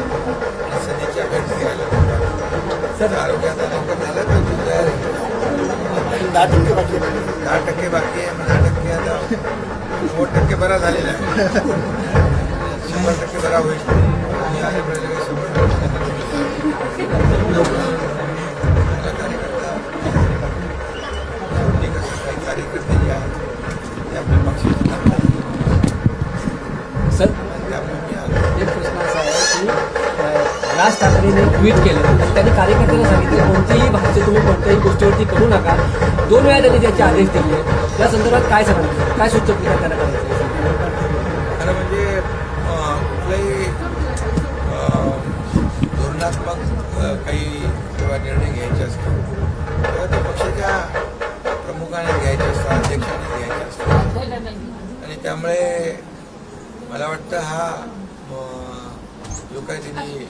सनीच्या घरी आलं आरोग्याचा नंबर झाला तर तुझ्या दहा टक्के बाकी दहा टक्के बाकी आहे दहा टक्के आता नव्वद टक्के बरा झालेला आहे शंभर टक्के बरा होईल आणि आले शंभर टक्के ठाकरेंनी ट्विट केलं. त्यांनी कार्यकर्त्यांना सांगितलं कोणतीही भाष्य तुम्ही कोणत्याही गोष्टीवरती करू नका. दोन वेळा त्यांनी त्याचे आदेश दिले. या संदर्भात काय सांगणार काय सुचवलं त्यांना करायचं खरं म्हणजे कुठलाही धोरणात्मक काही किंवा निर्णय घ्यायचे असतात तेव्हा ते पक्षाच्या प्रमुखाने घ्यायचे असतात अध्यक्षाने घ्यायचे असतात. आणि त्यामुळे मला वाटतं हा लोकांनी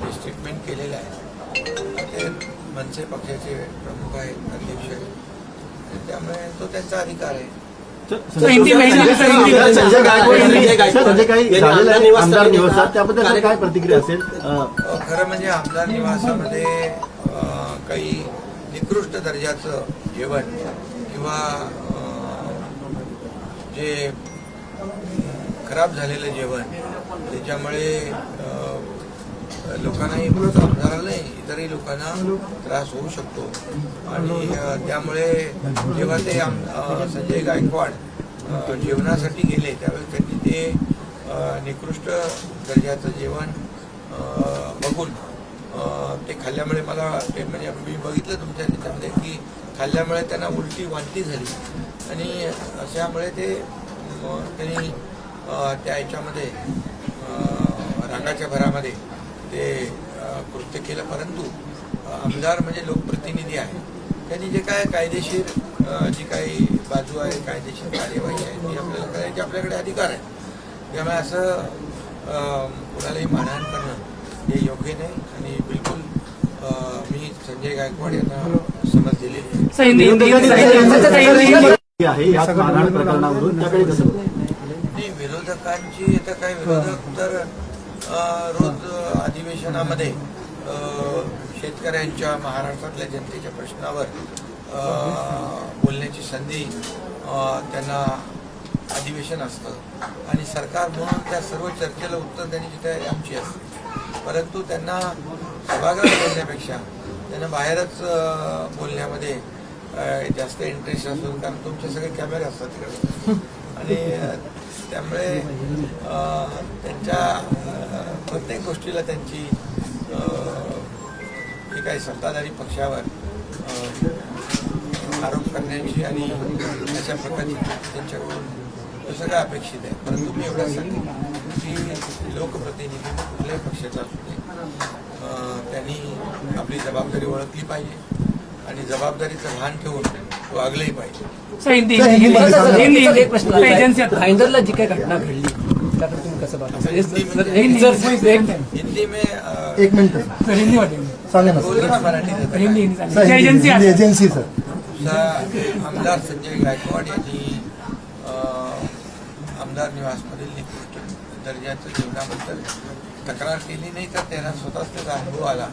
जो स्टेटमेंट केलेलं आहे. ते मनसे पक्षाचे प्रमुख आहेत अध्यक्ष आहेत. त्यामुळे तो त्यांचा अधिकार आहे. संजय गायकवाड आमदार निवासात त्याबद्दल काय प्रतिक्रिया असेल? खरं म्हणजे आमदार निवासामध्ये काही निकृष्ट दर्जाचं जेवण किंवा जे खराब झालेलं जेवण त्याच्यामुळे लोकांना लोकांनाही फक्त आमदाराला नाही इतरही लोकांना त्रास होऊ शकतो. आणि त्यामुळे जेव्हा ते आम संजय गायकवाड जेवणासाठी गेले त्यावेळी त्यांनी ते निकृष्ट दर्जाचं जेवण बघून ते खाल्ल्यामुळे मला ते म्हणजे मी बघितलं तुमच्या त्याच्यामध्ये की खाल्ल्यामुळे त्यांना उलटी वांती झाली. आणि अशामुळे ते त्यांनी त्या याच्यामध्ये रागाच्या भरामध्ये ते कृत्य केलं. परंतु आमदार म्हणजे लोकप्रतिनिधी आहे त्यांनी जे काय कायदेशीर जी काही बाजू आहे कायदेशीर कार्यवाही आहे ती आपल्याला करायची आपल्याकडे अधिकार आहे. त्यामुळे असं कुणालाही मारहाण करणं हे योग्य नाही. आणि बिलकुल मी संजय गायकवाड यांना समज दिलेली विरोधकांची आता काय विरोधक तर रोज अधिवेशनामध्ये शेतकऱ्यांच्या महाराष्ट्रातल्या जनतेच्या प्रश्नावर बोलण्याची संधी त्यांना अधिवेशन असतं. आणि सरकार म्हणून त्या सर्व चर्चेला उत्तर देण्याची तयारी आमची असते. परंतु त्यांना सभागृहात बोलण्यापेक्षा त्यांना बाहेरच बोलण्यामध्ये जास्त इंटरेस्ट असतो कारण तुमचे सगळे कॅमेरे असतात तिकडे. आणि त्यामुळे त्यांच्या प्रत्येक गोष्टीला त्यांची अ, जी काही सत्ताधारी पक्षावर आरोप करण्याची आणि अशा प्रकारची त्यांच्याकडून हे सगळं अपेक्षित आहे. परंतु मी एवढंच सांगेन की लोकप्रतिनिधी कुठल्याही पक्षाचा असू त्यांनी आपली जबाबदारी ओळखली पाहिजे आणि जबाबदारीचं भान ठेवून वागलंही पाहिजे. हिंदी हिंदी हिंदी हिंदी हिंदी में अ, एक मिनिट सर, हिंदी सांगा ना बोलू सर हिंदी हिंदी सर, चालेल. हिंदी- एजन्सी हिंदी आहे. Agency sir. सा- आमदार संजय गायकवाड यांनी अ, आमदार निवासमधील निकृष्ट दर्जाचं जेवणाबद्दल तक्रार केली नाही तर त्यांना स्वतःच त्याचा अनुभव आला.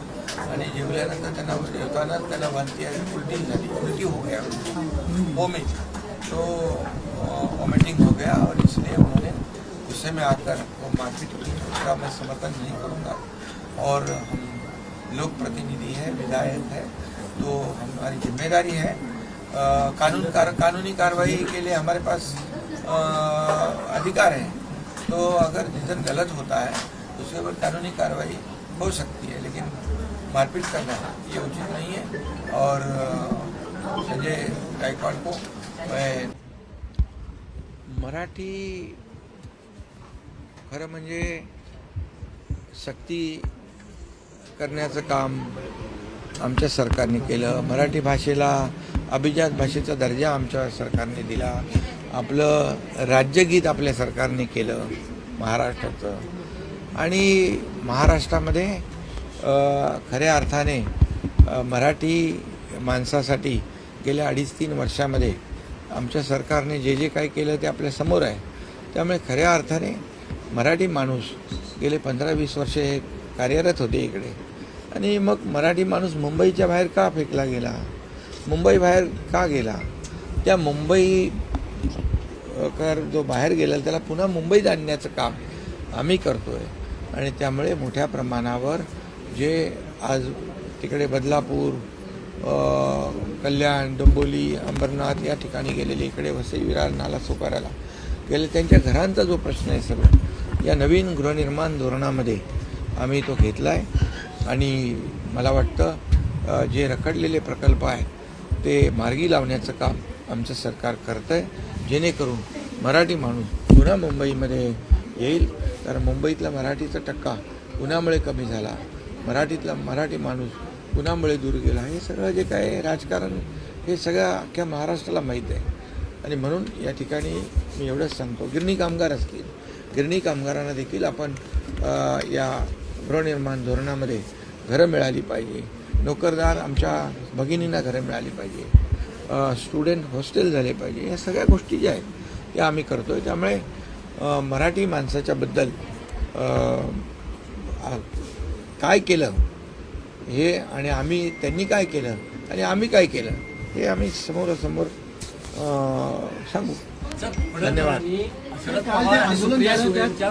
आणि जेवल्यानंतर त्यांना जेवताना त्यांना वांती आणि उलटी झाली. उलटी हो गया. वोमिट तो वॉमिटिंग हो गया और इसलिए उन्होंने गुस्से में आकर वो मारपीट की उसका मैं समर्थन नहीं करूँगा। और हम लोक प्रतिनिधि है विधायक है तो हमारी ज़िम्मेदारी है। अ, कानून कार, कानूनी कार्रवाई के लिए हमारे पास अ, अधिकार है। तो अगर जिधर गलत होता है तो उसके ऊपर कानूनी कार्रवाई हो सकती है लेकिन मारपीट करना ये उचित नहीं है। और संजय गायकवाड़ को मैं मराठी खरं म्हणजे सक्ती करण्याचं काम आमच्या सरकारने केलं. मराठी भाषेला अभिजात भाषेचा दर्जा आमच्या सरकारने दिला. आपलं राज्यगीत आपल्या सरकारने केलं महाराष्ट्राचं. आणि महाराष्ट्रामध्ये खऱ्या अर्थाने मराठी माणसासाठी गेल्या अडीच तीन वर्षामध्ये आमच्या सरकारने जे जे काही केलं ते आपल्यासमोर आहे. त्यामुळे खऱ्या अर्थाने मराठी माणूस गेले पंधरा वीस वर्षे हे कार्यरत होते इकडे. आणि मग मराठी माणूस मुंबईच्या बाहेर का फेकला गेला? मुंबई बाहेर का गेला? त्या मुंबई कर जो बाहेर गेला त्याला पुन्हा मुंबईत आणण्याचं काम आम्ही करतो आहे आणि त्यामुळे मोठ्या प्रमाणावर जे आज तिकडे बदलापूर कल्याण डोंबोली अंबरनाथ या ठिकाणी गेलेले इकडे वसई विरार नाला सोपाराला गेले त्यांच्या घरांचा जो प्रश्न आहे सगळं या नवीन गृहनिर्माण धोरणामध्ये आम्ही तो घेतला आहे आणि मला वाटतं जे रखडलेले प्रकल्प आहेत ते मार्गी लावण्याचं काम आमचं सरकार करतं आहे जेणेकरून मराठी माणूस पुन्हा मुंबईमध्ये येईल. तर मुंबईतला मराठीचा टक्का कुणामुळे कमी झाला. मराठीतला मराठी माणूस कुणामुळे दूर गेला. हे सगळं जे काय राजकारण हे सगळं अख्ख्या महाराष्ट्राला माहीत आहे. आणि म्हणून या ठिकाणी मी एवढंच सांगतो गिरणी कामगार असतील गिरणी कामगारांना देखील आपण या गृहनिर्माण धोरणामध्ये घरं मिळाली पाहिजे. नोकरदार आमच्या भगिनींना घरं मिळाली पाहिजे. स्टुडंट हॉस्टेल झाले पाहिजे. या सगळ्या गोष्टी ज्या आहेत त्या आम्ही करतो आहे त्यामुळे मराठी माणसाच्याबद्दल काय केलं हे आणि आम्ही त्यांनी काय केलं आणि आम्ही काय केलं हे आम्ही समोरासमोर सांगू. धन्यवाद. शरद पवार आणि सुप्रिया सुळेंच्या